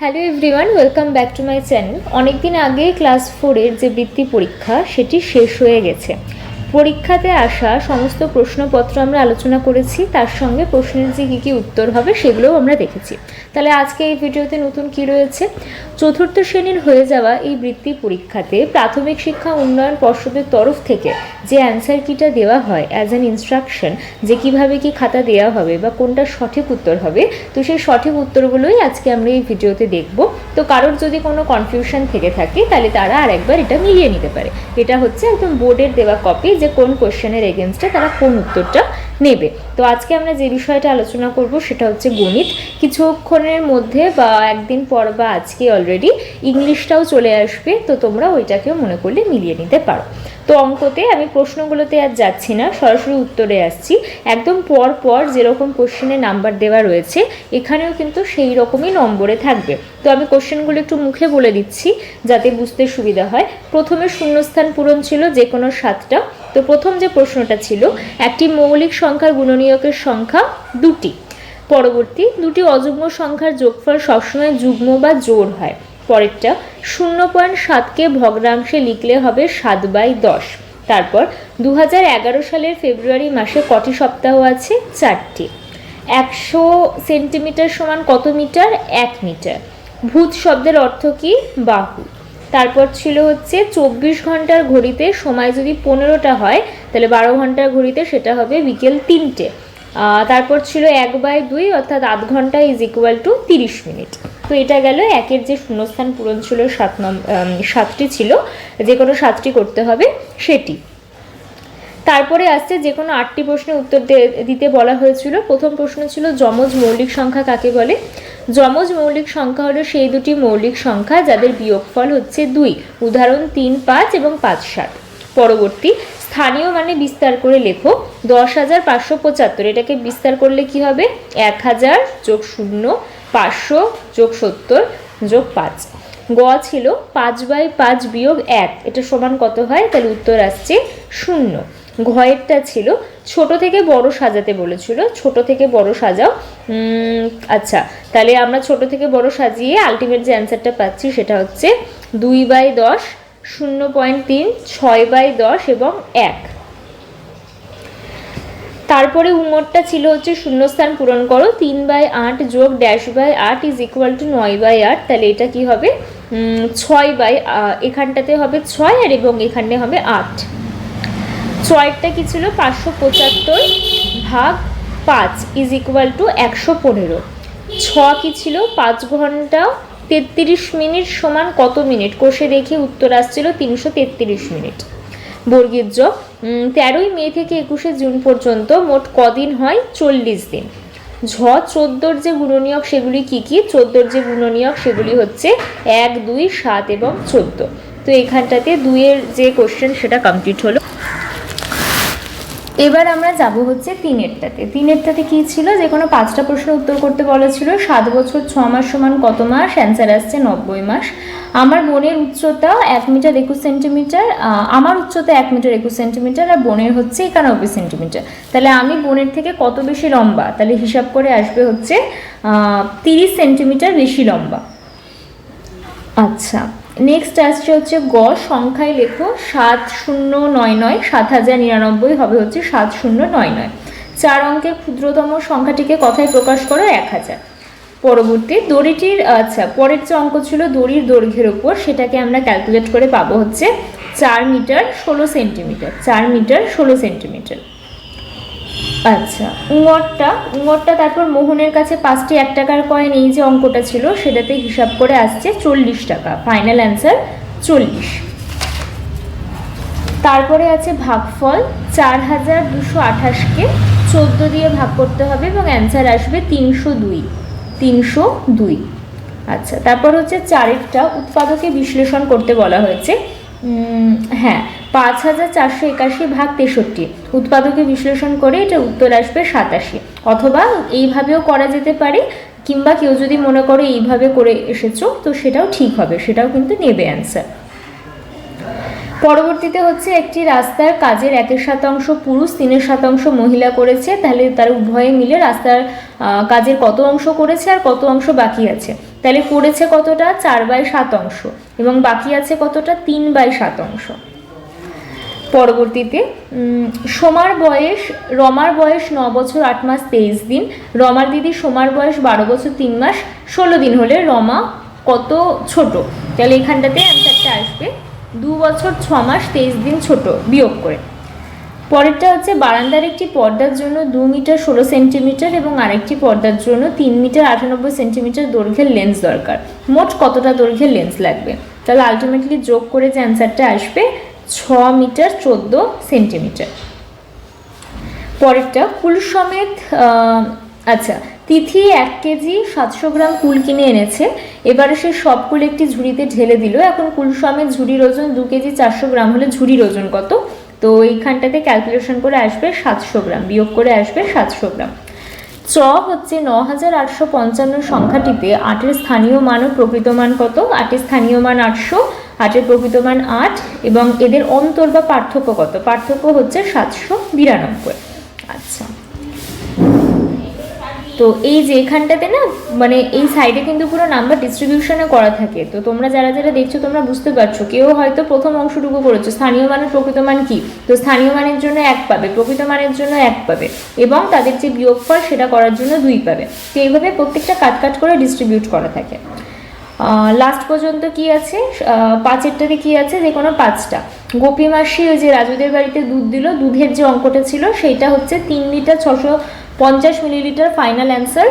Hello everyone welcome back to my channel অনেকদিন আগে class ফোরের যে বৃত্তি পরীক্ষা, সেটি শেষ হয়ে গেছে। পরীক্ষাতে আসা সমস্ত প্রশ্নপত্র আমরা আলোচনা করেছি, তার সঙ্গে প্রশ্নের যে কী কী উত্তর হবে সেগুলোও আমরা দেখেছি। তাহলে আজকে এই ভিডিওতে নতুন কি রয়েছে? চতুর্থ শ্রেণির হয়ে যাওয়া এই বৃত্তি পরীক্ষাতে প্রাথমিক শিক্ষা উন্নয়ন পর্ষদের তরফ থেকে যে অ্যান্সার কিটা দেওয়া হয় অ্যাজ অ্যান ইনস্ট্রাকশন যে কীভাবে কি খাতা দেওয়া হবে বা কোনটা সঠিক উত্তর হবে, তো সেই সঠিক উত্তরগুলোই আজকে আমরা এই ভিডিওতে দেখব। তো কারোর যদি কোনো কনফিউশন থেকে থাকে, তাহলে তারা আর একবার এটা মিলিয়ে নিতে পারে। এটা হচ্ছে একদম বোর্ডের দেওয়া কপি যে কোন কোশ্চেনের এগেনস্টে তারা কোন উত্তরটা নেবে। তো আজকে আমরা যে বিষয়টা আলোচনা করব সেটা হচ্ছে গণিত। কিছুক্ষণের মধ্যে বা একদিন পর বা আজকে অলরেডি ইংলিশটাও চলে আসবে, তো তোমরা ওইটাকেও মনে করলে মিলিয়ে নিতে পারো। তো অঙ্কতে আমি প্রশ্নগুলোতে আর যাচ্ছি না, সরাসরি উত্তরে আসছি। একদম পর পর যেরকম কোশ্চেনে নাম্বার দেওয়া রয়েছে, এখানেও কিন্তু সেই রকমই নম্বরে থাকবে। তো আমি কোশ্চেনগুলো একটু মুখে বলে দিচ্ছি, যাতে বুঝতে সুবিধা হয়। প্রথমে শূন্যস্থান পূরণ ছিল যে কোনো সাতটা। তো প্রথম যে প্রশ্নটা ছিল, একটি মৌলিক সংখ্যার গুণনীয়কের সংখ্যা দুটি। পরবর্তী, দুটি অযুগ্ম সংখ্যার যোগফল সবসময় যুগ্ম বা জোড় হয়। পরেরটা, শূন্য পয়েন্ট সাতকে ভগ্নাংশে লিখলে হবে সাত বাই দশ। তারপর দু সালের ফেব্রুয়ারি মাসে কটি সপ্তাহ আছে? চারটি। একশো সেন্টিমিটার সমান কত মিটার? এক মিটার। ভূত শব্দের অর্থ কি? বাহু। তারপর ছিল হচ্ছে চব্বিশ ঘণ্টার ঘড়িতে সময় যদি পনেরোটা হয়, তাহলে বারো ঘণ্টার ঘড়িতে সেটা হবে বিকেল তিনটে। তারপর ছিল এক বাই দুই, অর্থাৎ আধ ঘণ্টা ইজ ইকুয়াল টু তিরিশ মিনিট। তো এটা গেল একের যে শূন্যস্থান পূরণ ছিল সাত নম্বর সাতটি ছিল, যে কোনো সাতটি করতে হবে সেটি। তারপরে আসছে যে কোনো আটটি প্রশ্নের উত্তর দিতে বলা হয়েছিল। প্রথম প্রশ্ন ছিল, যমজ মৌলিক সংখ্যা কাকে বলে? যমজ মৌলিক সংখ্যা হলো সেই দুটি মৌলিক সংখ্যা যাদের বিয়োগফল হচ্ছে দুই, উদাহরণ তিন, পাঁচ এবং পাঁচ, সাত। পরবর্তী, স্থানীয় মানে বিস্তার করে লেখো। দশ হাজার পাঁচশো পঁচাত্তর, এটাকে বিস্তার করলে কি হবে? এক হাজার যোগ শূন্য পাঁচশো যোগ সত্তর যোগ পাঁচ। গ ছিল পাঁচ বাই পাঁচ বিয়োগ এক। এটা সমান কত হয়? তাহলে উত্তর আসছে শূন্য। ঘয়েরটা ছিল ছোট থেকে বড় সাজাতে বলেছিল। ছোট থেকে বড় সাজাও। আচ্ছা তাহলে আমরা ছোট থেকে বড় সাজিয়ে আলটিমেট যে অ্যান্সারটা পাচ্ছি সেটা হচ্ছে দুই বাই দশ শূন্য পয়েন্ট তিন, ছয় বাই দশ এবং এক। তারপরে উমরটা ছিল হচ্ছে শূন্যস্থান পূরণ করো তিন বাই আট যোগ ড্যাশ বাই আট ইজ ইকুয়াল টু নয় বাই আট তাহলে এটা কি হবে? ছয় বাই এখানটাতে হবে ছয় আর এবং এখানে হবে আট। ছয়টা কি ছিল? পাঁচশো পঁচাত্তর ভাগ পাঁচ ইজ ইকুয়াল টু একশো পনেরো। ছ কি ছিল? পাঁচ ঘণ্টা তেত্রিশ মিনিট সমান কত মিনিট? কোষে দেখে উত্তর আসছিল তিনশো তেত্রিশ মিনিট। বর্গীর উম, তেরোই মে থেকে একুশে জুন পর্যন্ত মোট কদিন হয় চল্লিশ দিন। ঝ, চোদ্দোর যে গুণনীয়ক সেগুলি কি কি? চোদ্দোর যে গুণনীয়ক সেগুলি হচ্ছে এক, দুই, সাত এবং চোদ্দ। তো এখানটাতে দুইয়ের যে কোশ্চেন সেটা কমপ্লিট হলো। এবার আমরা যাব হচ্ছে তিনেরটাতে। তিনেরটাতে কি ছিল? যে কোনো পাঁচটা প্রশ্ন উত্তর করতে বলেছিল সাত বছর, ছ মাস সমান কত মাস? অ্যান্সার আসছে নব্বই মাস। আমার বোনের উচ্চতা এক মিটার একুশ সেন্টিমিটার আমার উচ্চতা এক মিটার একুশ সেন্টিমিটার, আর বোনের হচ্ছে একানব্বই সেন্টিমিটার। তাহলে আমি বোনের থেকে কত বেশি লম্বা? তাহলে হিসাব করে আসবে হচ্ছে তিরিশ সেন্টিমিটার বেশি লম্বা। আচ্ছা। নেক্সট আসছে হচ্ছে গ, সংখ্যায় লেখো সাত শূন্য নয় নয়, সাত হাজার নিরানব্বই হবে হচ্ছে সাত শূন্য নয় নয়। চার অঙ্কের ক্ষুদ্রতম সংখ্যাটিকে কথায় প্রকাশ করো এক হাজার। পরবর্তী দড়িটির আচ্ছা পরের যে অঙ্ক ছিল দড়ির দৈর্ঘ্যের ওপর সেটাকে আমরা ক্যালকুলেট করে পাবো হচ্ছে চার মিটার ষোলো সেন্টিমিটার, চার মিটার ষোলো সেন্টিমিটার। আচ্ছা উঙরটা উঙরটা তারপর মোহনের কাছে পাঁচটি এক টাকার কয়েন এই যে অঙ্কটা ছিল, সেটাতে হিসাব করে আসছে চল্লিশ টাকা। ফাইনাল অ্যান্সার চল্লিশ। তারপরে আছে ভাগফল, চার হাজার দুশো আঠাশকে চোদ্দ দিয়ে ভাগ করতে হবে এবং অ্যান্সার আসবে তিনশো দুই তিনশো দুই। আচ্ছা তারপর হচ্ছে চারেরটা উৎপাদকে বিশ্লেষণ করতে বলা হয়েছে। হ্যাঁ পাঁচ হাজার চারশো একাশি ভাগ তেষট্টি। উৎপাদকে বিশ্লেষণ করে এটা উত্তর আসবে সাতাশি। অথবা এইভাবেও করা যেতে পারে, কিংবা কেউ যদি মনে করো এইভাবে করে এসেছ, তো সেটাও ঠিক হবে, সেটাও কিন্তু নেবে অ্যান্সার পরবর্তীতে হচ্ছে একটি রাস্তার কাজের একের শতাংশ পুরুষ, তিনের শতাংশ মহিলা করেছে, তাহলে তারা উভয়ে মিলে রাস্তার কাজের কত অংশ করেছে আর কত অংশ বাকি আছে? তাহলে করেছে কতটা? চার বাই সাত অংশ। এবং বাকি আছে কতটা? তিন বাই সাত অংশ। পরবর্তীতে সোমার বয়স, রমার বয়স ন বছর আট মাস তেইশ দিন, রমার দিদি সোমার বয়স বারো বছর তিন মাস, ষোলো দিন হলে রমা কত ছোট? তাহলে এখানটাতে অ্যান্সারটা আসবে, দু বছর ছ মাস তেইশ দিন ছোট, বিয়োগ করে। পরেরটা হচ্ছে বারান্দার একটি পর্দার জন্য দু মিটার ষোলো সেন্টিমিটার এবং আরেকটি পর্দার জন্য তিন মিটার আটানব্বই সেন্টিমিটার দৈর্ঘ্যের লেন্স দরকার। মোট কতটা দৈর্ঘ্যের লেন্স লাগবে? তাহলে আলটিমেটলি যোগ করে যে অ্যান্সারটা আসবে ছ মিটার চোদ্দ সেন্টিমিটার। পরেরটা কুল সমেত আচ্ছা তিথি এক কেজি, সাতশো গ্রাম কুল কিনে এনেছে। এবারে সে সব কুল একটি ঝুড়িতে ঢেলে দিল। এখন কুল সমেত ঝুড়ির ওজন দু কেজি, চারশো গ্রাম হলে ঝুড়ির ওজন কত? তো এইখানটাতে ক্যালকুলেশন করে আসবে সাতশো গ্রাম, বিয়োগ করে আসবে সাতশো গ্রাম। চ হচ্ছে ন হাজার আটশো পঞ্চান্ন সংখ্যাটিতে আটের স্থানীয় মান ও প্রকৃত মান কত? আটের স্থানীয় মান আটশো আটের প্রকৃত মান আট এবং এদের অন্তর বা পার্থক্য কত? পার্থক্য হচ্ছে সাতশো বিরানব্বই। আচ্ছা। তো এই যে এখানটাতে না মানে এই সাইডে কিন্তু পুরো নাম্বার ডিস্ট্রিবিউশনে করা থাকে। তো তোমরা যারা যারা দেখছ, তোমরা বুঝতে পারছ। কেউ হয়তো প্রথম অংশটুকু করেছ স্থানীয় মানের প্রকৃত মান কি? তো স্থানীয় মানের জন্য এক পাবে প্রকৃত মানের জন্য এক পাবে এবং তাদের যে বিয়োগফল, সেটা করার জন্য দুই পাবে। তো এইভাবে প্রত্যেকটা কাট কাট করে ডিস্ট্রিবিউট করা থাকে। লাস্ট পর্যন্ত কি আছে? পাঁচেরটাতে কি আছে? যে কোনো পাঁচটা। গোপী মাসি ওই যে রাজুদের বাড়িতে দুধ দিল, দুধের যে অঙ্কটা ছিল, সেইটা হচ্ছে তিন লিটার ছশো পঞ্চাশ মিলিলিটার ফাইনাল অ্যান্সার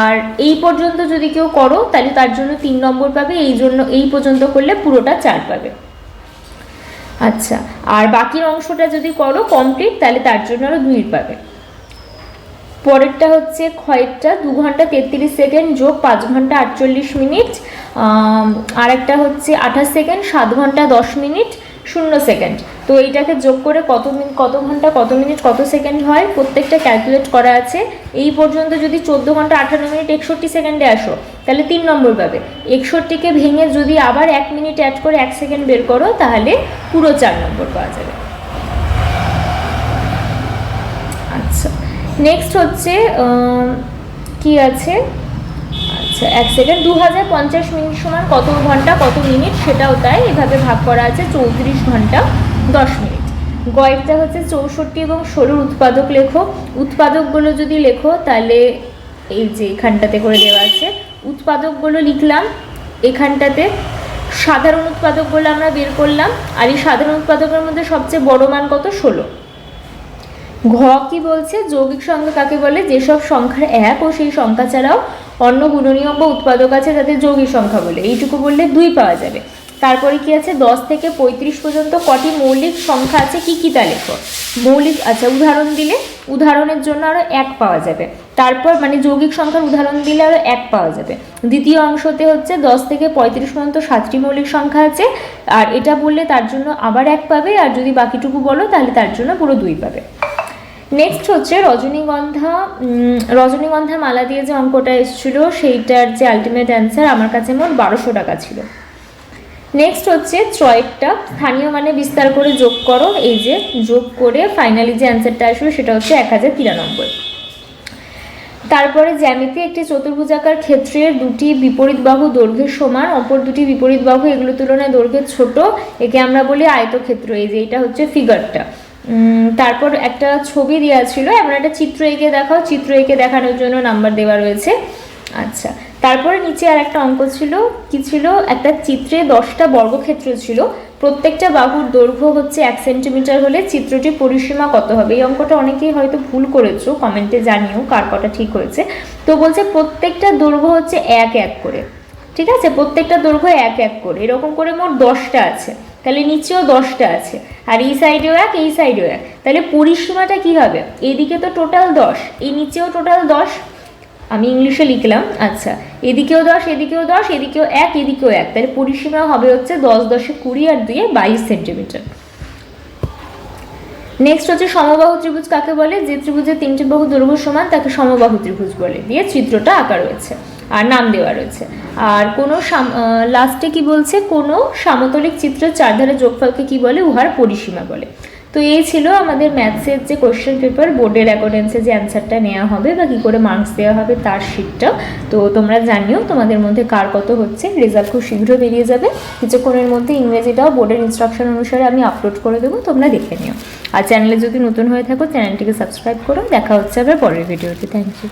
আর এই পর্যন্ত যদি কেউ করো, তাহলে তার জন্য তিন নম্বর পাবে, এই জন্য, এই পর্যন্ত করলে পুরোটা চার পাবে। আচ্ছা আর বাকির অংশটা যদি করো কমপ্লিট তাহলে তার জন্য আরও দুই পাবে। পরেরটা হচ্ছে খয়েরটা, দু ঘণ্টা তেত্রিশ সেকেন্ড যোগ পাঁচ ঘণ্টা আটচল্লিশ মিনিট আর একটা হচ্ছে আঠাশ সেকেন্ড, সাত ঘণ্টা দশ মিনিট, শূন্য সেকেন্ড। তো এইটাকে যোগ করে কত মিনিট কত ঘণ্টা, কত মিনিট, কত সেকেন্ড হয়, প্রত্যেকটা ক্যালকুলেট করা আছে। এই পর্যন্ত যদি চোদ্দ ঘণ্টা আঠারো মিনিট একষট্টি সেকেন্ডে আসো, তাহলে তিন নম্বর পাবে। একষট্টিকে ভেঙে যদি আবার এক মিনিট অ্যাড করে এক সেকেন্ড বের করো, তাহলে পুরো চার নম্বর পাওয়া যাবে আচ্ছা নেক্সট হচ্ছে কি আছে? আচ্ছা এক সেকেন্ড দু হাজার পঞ্চাশ মিনিট সমান কত ঘণ্টা, কত মিনিট? সেটাও তাই, এভাবে ভাগ করা আছে, চৌত্রিশ ঘণ্টা, দশ মিনিট। গয়েরটা হচ্ছে চৌষট্টি এবং ষোলোর উৎপাদক লেখো। উৎপাদকগুলো যদি লেখো, তাহলে এই যে এখানটাতে করে দেওয়া আছে, উৎপাদকগুলো লিখলাম, এখানটাতে সাধারণ উৎপাদকগুলো আমরা বের করলাম, আর এই সাধারণ উৎপাদকের মধ্যে সবচেয়ে বড় মান কত? ষোলো। ঘ কি বলছে, যৌগিক সংখ্যা কাকে বলে? যেসব সংখ্যার এক ও সেই সংখ্যা ছাড়াও অন্য গুণনীয়ক বা উৎপাদক আছে তাদের যৌগিক সংখ্যা বলে। এইটুকু বললে দুই পাওয়া যাবে। তারপরে কি আছে? দশ থেকে পঁয়ত্রিশ পর্যন্ত কটি মৌলিক সংখ্যা আছে? কি কি তা লেখো। মৌলিক আচ্ছা উদাহরণ দিলে, উদাহরণের জন্য আরও এক পাওয়া যাবে। তারপর মানে যৌগিক সংখ্যার উদাহরণ দিলে আরও এক পাওয়া যাবে। দ্বিতীয় অংশতে হচ্ছে দশ থেকে পঁয়ত্রিশ পর্যন্ত সাতটি মৌলিক সংখ্যা আছে। আর এটা বললে তার জন্য আবার এক পাবে। আর যদি বাকিটুকু বলো, তাহলে তার জন্য পুরো দুই পাবে। নেক্সট হচ্ছে রজনীগন্ধা রজনীগন্ধা মালা দিয়ে যে অঙ্কটা এসেছিল, সেইটার যে আলটিমেট অ্যান্সার আমার কাছে মোট বারোশো টাকা ছিল। নেক্সট হচ্ছে ট্রয়েকটা স্থানীয় মানে বিস্তার করে যোগ করো। এই যে যোগ করে ফাইনালি যে অ্যান্সারটা আসবে সেটা হচ্ছে এক হাজার তিরানব্বই। তারপরে জ্যামিতি একটি চতুর্ভুজাকার ক্ষেত্রের দুটি বিপরীত বাহু দৈর্ঘ্যের সমান, অপর দুটি বিপরীত বাহু এগুলো তুলনায় দৈর্ঘ্যের ছোট, একে আমরা বলি আয়তক্ষেত্র। এই যে এটা হচ্ছে ফিগারটা তারপর একটা ছবি দেওয়া ছিল, এমন একটা চিত্র এঁকে দেখাও, চিত্র এঁকে দেখানোর জন্য নাম্বার দেওয়া রয়েছে। আচ্ছা তারপরে নিচে আর একটা অঙ্ক ছিল, কি ছিল? একটা চিত্রে দশটা বর্গক্ষেত্র ছিল, প্রত্যেকটা বাহুর দৈর্ঘ্য হচ্ছে এক সেন্টিমিটার হলে চিত্রটির পরিসীমা কত হবে? এই অঙ্কটা অনেকেই হয়তো ভুল করেছ কমেন্টে জানিও কার কটা ঠিক হয়েছে। তো বলছে প্রত্যেকটা দৈর্ঘ্য হচ্ছে এক এক করে, ঠিক আছে? প্রত্যেকটা দৈর্ঘ্য এক এক করে, এরকম করে মোট দশটা আছে, তাহলে নিচেও দশটা আছে। আর এই সাইডেও এক, এই সাইডেও এক। তাহলে পরিসীমাটা কি হবে? এইদিকে তো টোটাল দশ, এই নিচেও টোটাল দশ। আমি ইংলিশে লিখলাম আচ্ছা। এদিকেও দশ এদিকেও দশ, এদিকেও এক এদিকেও এক। তাহলে পরিসীমা হবে হচ্ছে দশ দশে কুড়ি আর দুইয়ে বাইশ সেন্টিমিটার। নেক্সট হচ্ছে সমবাহু ত্রিভুজ কাকে বলে? যে ত্রিভুজের তিনটি বাহু দৈর্ঘ্য সমান, তাকে সমবাহু ত্রিভুজ বলে। দিয়ে চিত্রটা আঁকা রয়েছে। আর নাম দেওয়া রয়েছে। আর কোনো লাস্টে কি বলছে? কোনো সামতলিক চিত্রের চারধারে যোগফলকে কি বলে? উহার পরিসীমা বলে। তো এই ছিল আমাদের ম্যাথসের যে কোয়েশ্চেন পেপার বোর্ডের অ্যাকর্ডেন্সে যে অ্যান্সারটা নেওয়া হবে বা কী করে মার্কস দেওয়া হবে তার শিটটা তো তোমরা জানিও তোমাদের মধ্যে কার কত হচ্ছে রেজাল্ট খুব শীঘ্র বেরিয়ে যাবে। কিছুক্ষণের মধ্যে ইংরেজিটাও বোর্ডের ইনস্ট্রাকশন অনুসারে আমি আপলোড করে দেবো, তোমরা দেখে নিও। আর চ্যানেলে যদি নতুন হয়ে থাকো চ্যানেলটিকে সাবস্ক্রাইব করো। দেখা হচ্ছে আবার পরের ভিডিওতে থ্যাংক ইউ